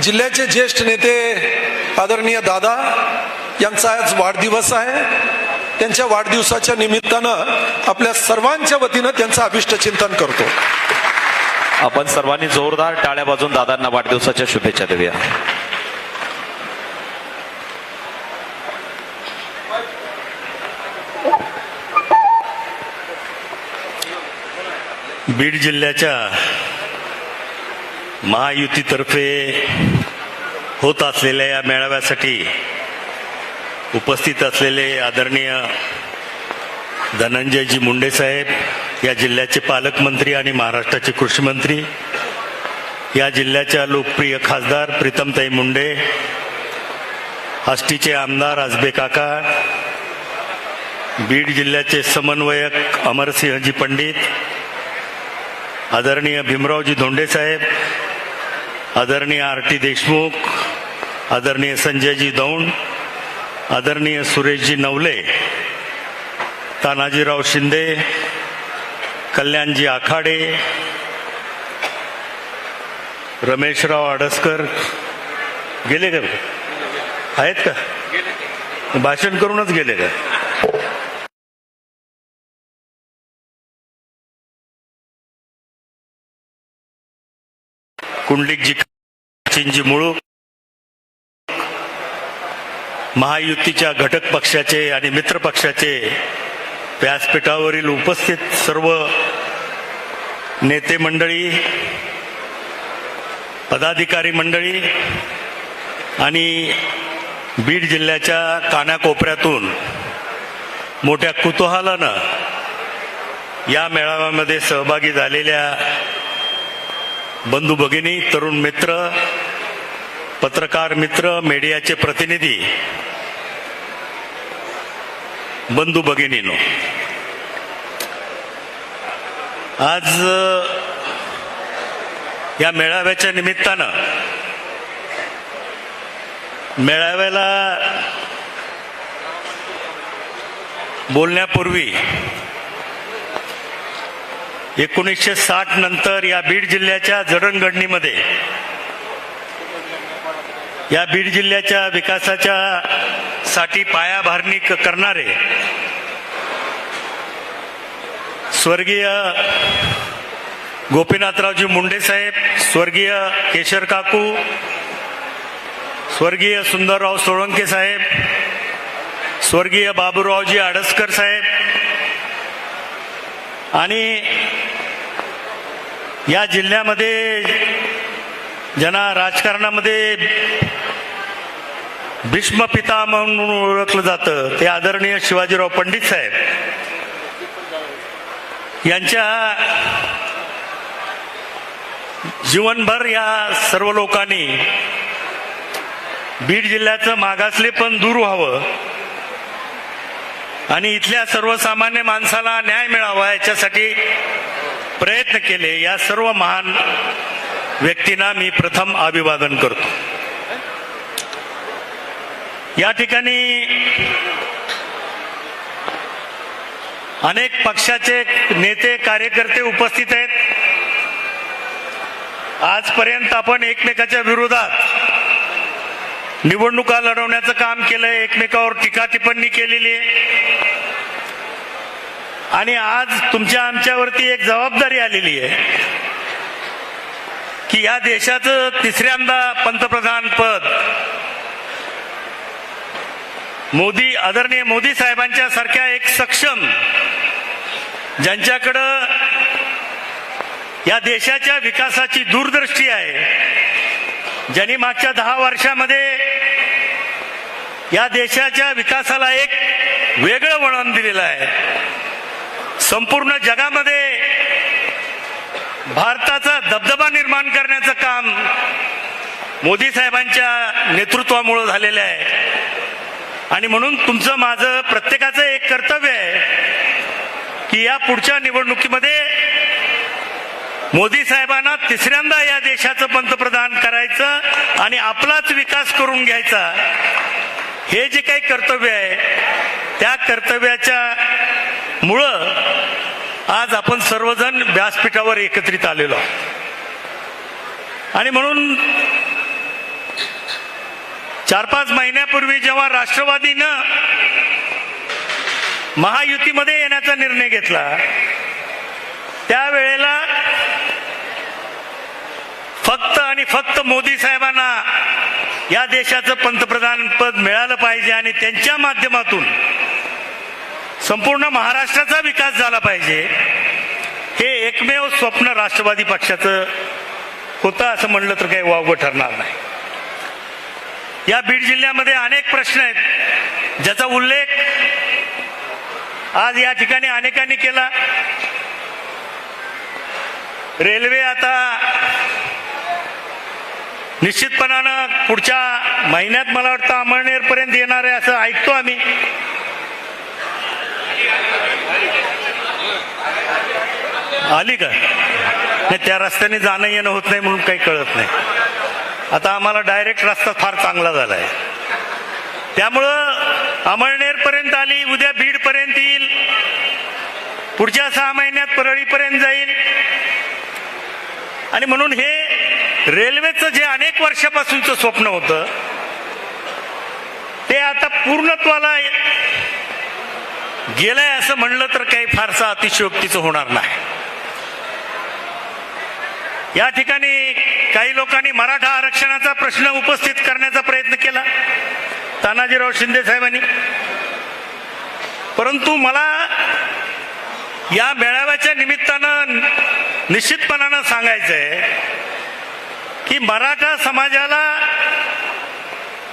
जिल्ह्याचे ज्येष्ठ नेते आदरणीय दादा यांचा आज वाढदिवस आहे. त्यांच्या वाढदिवसाच्या निमित्तानं आपल्या सर्वांच्या वतीनं त्यांचं अभिष्ट चिंतन करतो. आपण सर्वांनी जोरदार टाळ्या वाजवून दादांना वाढदिवसाच्या शुभेच्छा देऊया. बीड जिल्ह्याच्या महायुतीतर्फे होत असलेल्या या मेळाव्यासाठी उपस्थित असलेले आदरणीय धनंजयजी मुंडे साहेब या जिल्ह्याचे पालकमंत्री आणि महाराष्ट्राचे कृषी मंत्री या जिल्ह्याच्या लोकप्रिय खासदार प्रीतमताई मुंडे आष्टीचे आमदार आजबे काका बीड जिल्ह्याचे समन्वयक अमरसिंहजी पंडित आदरणीय भीमरावजी धोंडे साहेब आदरणीय आर टी देशमुख आदरणीय संजयजी दौंड आदरणीय सुरेशजी नवले तानाजीराव शिंदे कल्याणजी आखाडे रमेशराव आडसकर गेले का? आहेत का? भाषण करूनच गेले का? कुंडलिकजी चिंजी मुळू महायुतीच्या घटक पक्षाचे आणि मित्र पक्षाचे व्यासपीठावरील उपस्थित सर्व नेते मंडळी पदाधिकारी मंडळी आणि बीड जिल्ह्याच्या कानाकोपऱ्यातून मोठ्या कुतूहलानं या मेळाव्यामध्ये सहभागी झालेल्या बंधू भगिनी तरुण मित्र पत्रकार मित्र मीडियाचे प्रतिनिधी बंधू भगिनीनो आज या मेळाव्याच्या निमित्तानं मेळाव्याला बोलण्यापूर्वी एकोणीसशे साठ नंतर या बीड जिल्ह्याच्या जडणघडणीमध्ये या बीड जिल्ह्याच्या विकासाच्या साठी पायाभारणी क- करणारे स्वर्गीय गोपीनाथरावजी मुंडे साहेब स्वर्गीय केशर काकू स्वर्गीय सुंदरराव सोळंके साहेब स्वर्गीय बाबूरावजी आडसकर साहेब आणि या जिल्ह्यामध्ये ज्यांना राजकारणामध्ये भीष्म पिता म्हणून ओळखलं जातं. ते आदरणीय शिवाजीराव पंडित साहेब. यांच्या जीवनभर या सर्व लोकांनी बीड जिल्ह्याचं मागासले पण दूर व्हावं. आणि इथल्या सर्वसामान्य माणसाला न्याय मिळावा याच्यासाठी प्रयत्न केले. या सर्व महान व्यक्तींना मी प्रथम अभिवादन करतो. या ठिकाणी अनेक पक्षाचे नेते कार्यकर्ते उपस्थित आहेत. आजपर्यंत आपण एकमेकाच्या विरोधात निवडणुका लढवण्याचं काम केलंय एकमेकावर टीका टिप्पणी केलेली आहे. आणि आज तुमच्या आमच्यावरती एक जबाबदारी आलेली आहे की या देशाचं तिसऱ्यांदा पंतप्रधान पद मोदी आदरणीय मोदी साहेबांच्या सारख्या एक सक्षम ज्यांच्याकडं या देशाच्या विकासाची दूरदृष्टी आहे ज्यांनी मागच्या दहा वर्षामध्ये या देशाच्या विकासाला एक वेगळं वळण दिलेलं आहे. संपूर्ण जगामध्ये भारताचा दबदबा निर्माण करण्याचं काम मोदी साहेबांच्या नेतृत्वामुळे झालेलं आहे. आणि म्हणून तुमचं माझं प्रत्येकाचं एक कर्तव्य आहे की या पुढच्या निवडणुकीमध्ये मोदी साहेबांना तिसऱ्यांदा या देशाचं पंतप्रधान करायचं आणि आपलाच विकास करून घ्यायचा हे जे काही कर्तव्य आहे त्या कर्तव्याच्या मुळं आज आपण सर्वजण व्यासपीठावर एकत्रित आलेलो आणि म्हणून चार पाच महिन्यापूर्वी जेव्हा राष्ट्रवादीनं महायुतीमध्ये येण्याचा निर्णय घेतला त्यावेळेला फक्त आणि फक्त मोदी साहेबांना या देशाचं पंतप्रधान पद मिळालं पाहिजे आणि त्यांच्या माध्यमातून संपूर्ण महाराष्ट्राचा विकास झाला पाहिजे हे एकमेव स्वप्न राष्ट्रवादी पक्षाचं होतं असं म्हणलं तर काही वावगं ठरणार नाही. या बीड जिल्ह्यामध्ये अनेक प्रश्न आहेत ज्याचा उल्लेख आज या ठिकाणी अनेकांनी केला. रेल्वे आता निश्चितपणानं पुढच्या महिन्यात मला वाटतं अमळनेर पर्यंत येणार आहे असं ऐकतो आम्ही. आली का? नाही त्या रस्त्याने जाणं येणं होत नाही म्हणून काही कळत नाही. आता आम्हाला डायरेक्ट रस्ता फार चांगला झाला आहे त्यामुळं अमळनेर पर्यंत आली उद्या बीड पर्यंत येईल. पुढच्या सहा महिन्यात परळीपर्यंत जाईल. आणि म्हणून हे रेल्वेचं जे अनेक वर्षापासूनचं स्वप्न होतं ते आता पूर्णत्वाला गेलंय असं म्हणलं तर काही फारसं अतिशयोक्तीचं होणार नाही. या ठिकाणी काही लोकांनी मराठा आरक्षणाचा प्रश्न उपस्थित करण्याचा प्रयत्न केला तानाजीराव शिंदे साहेबांनी. परंतु मला या मेळाव्याच्या निमित्तानं निश्चितपणानं सांगायचं आहे की मराठा समाजाला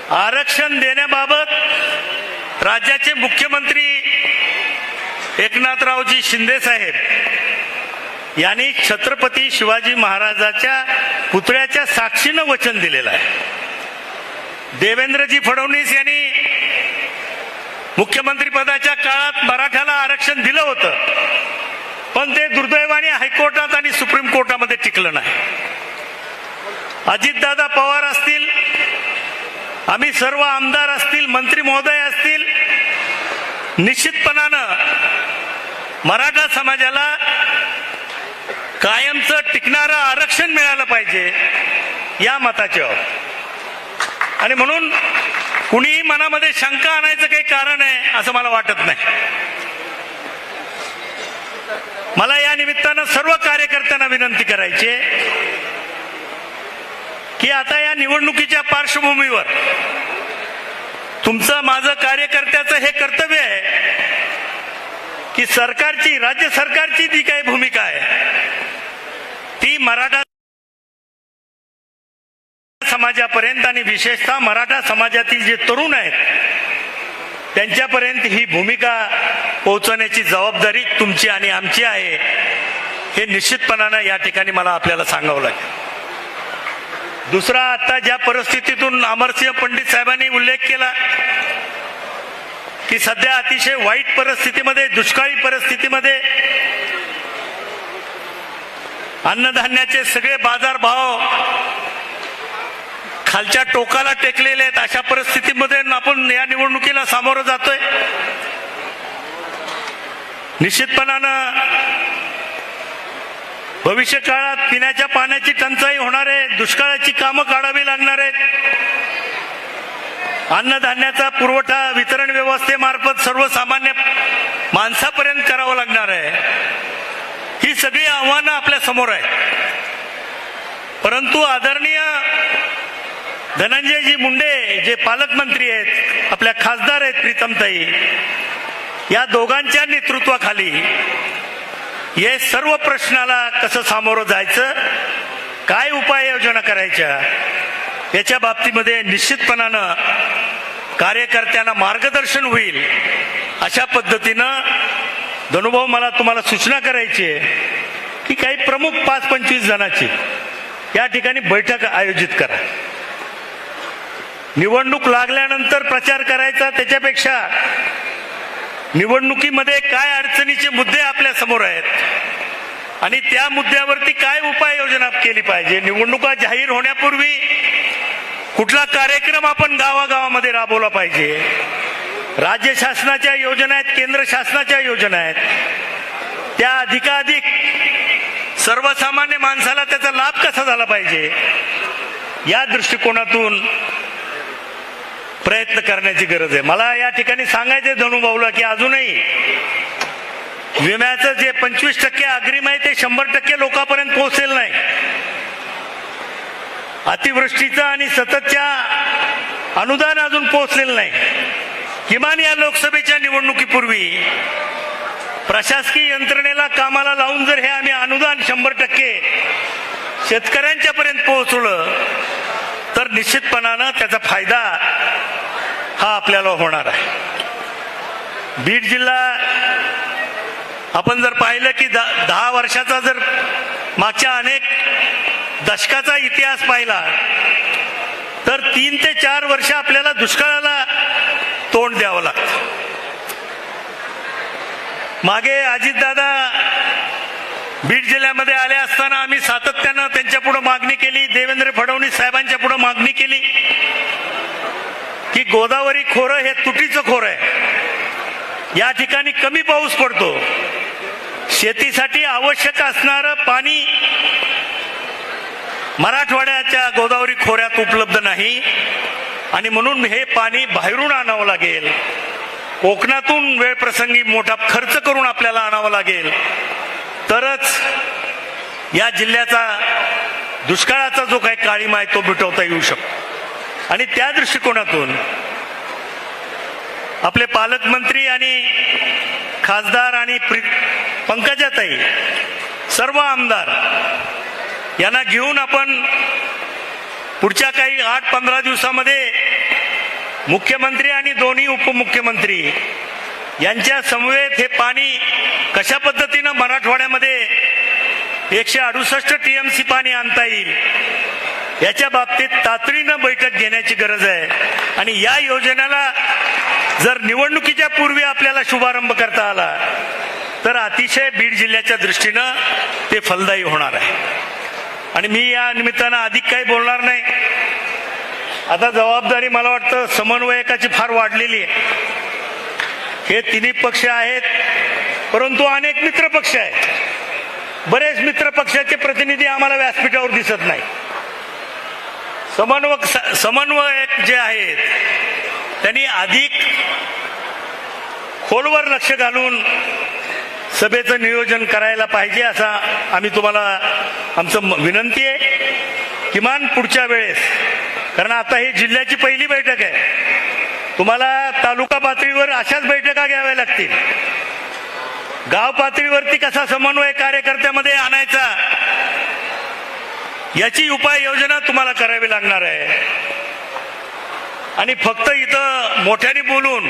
आरक्षण देण्याबाबत राज्याचे मुख्यमंत्री एकनाथरावजी शिंदे साहेब यांनी छत्रपती शिवाजी महाराजाच्या पुतळ्याच्या साक्षीनं वचन दिलेलं आहे. देवेंद्रजी फडणवीस यांनी मुख्यमंत्री पदाच्या काळात मराठ्याला आरक्षण दिलं होतं. पण ते दुर्दैवाने हायकोर्टात आणि सुप्रीम कोर्टामध्ये टिकलं नाही. अजितदादा पवार असतील आम्ही सर्व आमदार असतील मंत्री महोदय असतील निश्चितपणानं मराठा समाजाला कायमचं टिकणारं आरक्षण मिळालं पाहिजे या मताचे. आणि म्हणून कुणीही मनामध्ये शंका आणायचं काही कारण आहे असं मला वाटत नाही. मला या निमित्तानं सर्व कार्यकर्त्यांना विनंती करायची की आता या निवडणुकीच्या पार्श्वभूमीवर तुमचं माझं कार्यकर्त्याचं हे कर्तव्य आहे की सरकारची राज्य सरकारची जी काही भूमिका आहे. ती मराठा समाजापर्यंत आणि विशेषतः मराठा समाजातील जे तरुण आहेत त्यांच्यापर्यंत ही भूमिका पोहोचवण्याची जबाबदारी तुमची आणि आमची आहे हे निश्चितपणानं या ठिकाणी मला आपल्याला सांगावं लागेल. दुसरा आता ज्या परिस्थितीतून अमरसिंह पंडित साहेबांनी उल्लेख केला की सध्या अतिशय वाईट परिस्थितीमध्ये दुष्काळी परिस्थितीमध्ये अन्नधान्याचे सगळे बाजारभाव खालच्या टोकाला टेकलेले आहेत. अशा परिस्थितीमध्ये आपण या निवडणुकीला सामोरं जातोय. निश्चितपणानं भविष्य काळात पिण्याच्या पाण्याची टंचाई होणार आहे दुष्काळाची कामं काढावी लागणार आहेत. अन्नधान्याचा पुरवठा वितरण व्यवस्थेमार्फत सर्वसामान्य माणसापर्यंत करावं लागणार आहे. ही सगळी आव्हानं आपल्यासमोर आहेत. परंतु आदरणीय धनंजयजी मुंडे जे पालकमंत्री आहेत आपल्या खासदार आहेत प्रीतमताई या दोघांच्या नेतृत्वाखाली हे सर्व प्रश्नाला कसं सामोरं जायचं काय उपाययोजना करायच्या याच्या बाबतीमध्ये निश्चितपणानं कार्यकर्त्यांना मार्गदर्शन होईल अशा पद्धतीनं धनुभाऊ मला तुम्हाला सूचना करायची आहे की काही प्रमुख पाच पंचवीस जणांची या ठिकाणी बैठक आयोजित करा. निवडणूक लागल्यानंतर प्रचार करायचा त्याच्यापेक्षा निवडणुकीमध्ये काय अडचणीचे मुद्दे आपल्यासमोर आहेत आणि त्या मुद्द्यावरती काय उपाययोजना केली पाहिजे? निवडणुका जाहीर होण्यापूर्वी कुठला कार्यक्रम आपण गावागावामध्ये राबवला पाहिजे? राज्य शासनाच्या योजना आहेत केंद्र शासनाच्या योजना आहेत. त्या अधिकाधिक सर्वसामान्य माणसाला त्याचा लाभ कसा झाला पाहिजे? या दृष्टिकोनातून प्रयत्न करण्याची गरज आहे. मला या ठिकाणी सांगायचे धनुभाऊला की अजूनही विम्याचं जे पंचवीस टक्के अग्रिम आहे ते शंभर टक्के लोकांपर्यंत पोहोचेल नाही. अतिवृष्टीचं आणि सततच्या अनुदान अजून पोहोचलेलं नाही. किमान या लोकसभेच्या निवडणुकीपूर्वी प्रशासकीय यंत्रणेला कामाला लावून जर हे आम्ही अनुदान शंभर टक्के शेतकऱ्यांच्या पर्यंत पोहोचवलं तर निश्चितपणानं त्याचा फायदा हा आपल्याला होणार आहे. बीड जिल्हा आपण जर पाहिलं की द- दहा वर्षाचा जर मागच्या अनेक दशकाचा इतिहास पाहिला तर तीन ते चार वर्ष आपल्याला दुष्काळाला तोंड द्यावं लागतं. मागे अजितदादा बीड जिल्ह्यामध्ये आले असताना आम्ही सातत्यानं त्यांच्या पुढे मागणी केली देवेंद्र फडणवीस साहेबांच्या पुढे मागणी केली की गोदावरी खोरं हे तुटीचं खोरं आहे. या ठिकाणी कमी पाऊस पडतो. शेतीसाठी आवश्यक असणारं पाणी मराठवाड्याच्या गोदावरी खोऱ्यात उपलब्ध नाही. आणि म्हणून हे पाणी बाहेरून आणावं लागेल. कोकणातून वेळ प्रसंगी मोठा खर्च करून आपल्याला आणावं लागेल. तरच या जिल्ह्याचा दुष्काळाचा जो काही काळीमा आहे तो मिटवता येऊ शकतो. आणि त्या दृष्टिकोनातून आपले पालकमंत्री आणि खासदार आणि पंकजाताई सर्व आमदार यांना घेऊन आपण पुढच्या काही आठ पंधरा दिवसामध्ये मुख्यमंत्री आणि दोन्ही उपमुख्यमंत्री यांच्या समवेत हे पाणी कशा पद्धतीनं मराठवाड्यामध्ये एकशे अडुसष्ट टीएमसी पाणी आणता येईल याच्या बाबतीत तातडीनं बैठक घेण्याची गरज आहे. आणि या योजनेला जर निवडणुकीच्या पूर्वी आपल्याला शुभारंभ करता आला तर अतिशय बीड जिल्ह्याच्या दृष्टीनं ते फलदायी होणार आहे. आणि मी या निमित्तानं अधिक काही बोलणार नाही. आता जबाबदारी मला वाटतं समन्वयकाची फार वाढलेली आहे. हे तिन्ही पक्ष आहेत परंतु अनेक मित्र पक्ष आहेत. बरेच मित्र पक्षाचे प्रतिनिधी आम्हाला व्यासपीठावर दिसत नाही. समन्वयक समन्वयक जे आहेत त्यांनी अधिक खोलवर लक्ष घालून सभेचं नियोजन करायला पाहिजे असा आम्ही तुम्हाला आमचं म- विनंती आहे किमान पुढच्या वेळेस कारण आता ही जिल्ह्याची पहिली बैठक आहे. तुम्हाला तालुका पातळीवर अशाच बैठका घ्याव्या लागतील. गाव पातळीवरती कसा समन्वय कार्यकर्त्यामध्ये आणायचा याची उपाययोजना तुम्हाला करावी लागणार आहे. आणि फक्त इथं मोठ्याने बोलून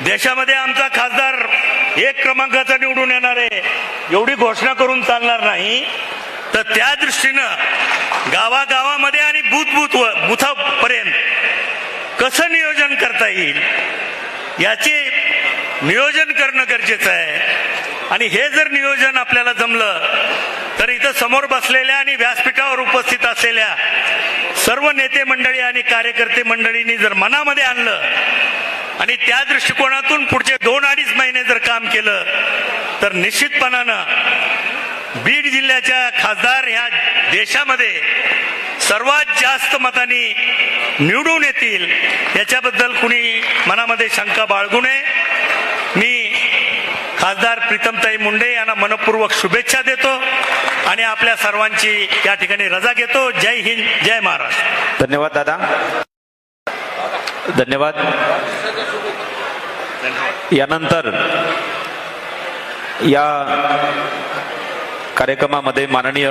देशामध्ये आमचा खासदार एक क्रमांकाचा निवडून येणार आहे एवढी घोषणा करून चालणार नाही. तर त्या दृष्टीनं गावागावामध्ये आणि बूथ व बुथापर्यंत कसं नियोजन करता येईल याचे नियोजन करणं गरजेचं आहे. आणि हे जर नियोजन आपल्याला जमलं तर इथं समोर बसलेल्या आणि व्यासपीठावर उपस्थित असलेल्या सर्व नेते मंडळी आणि कार्यकर्ते मंडळींनी जर मनामध्ये आणलं आणि त्या दृष्टिकोनातून पुढचे दोन अडीच महिने जर काम केलं तर निश्चितपणानं बीड जिल्ह्याच्या खासदार ह्या देशामध्ये सर्वात जास्त मतांनी निवडून येतील याच्याबद्दल कुणी मनामध्ये शंका बाळगू नये. मी खासदार प्रीतमताई मुंडे यांना मनपूर्वक शुभेच्छा देतो आणि आपल्या सर्वांची या ठिकाणी रजा घेतो. जय हिंद जय महाराष्ट्र. धन्यवाद दादा. धन्यवाद. यानंतर या कार्यक्रमामध्ये माननीय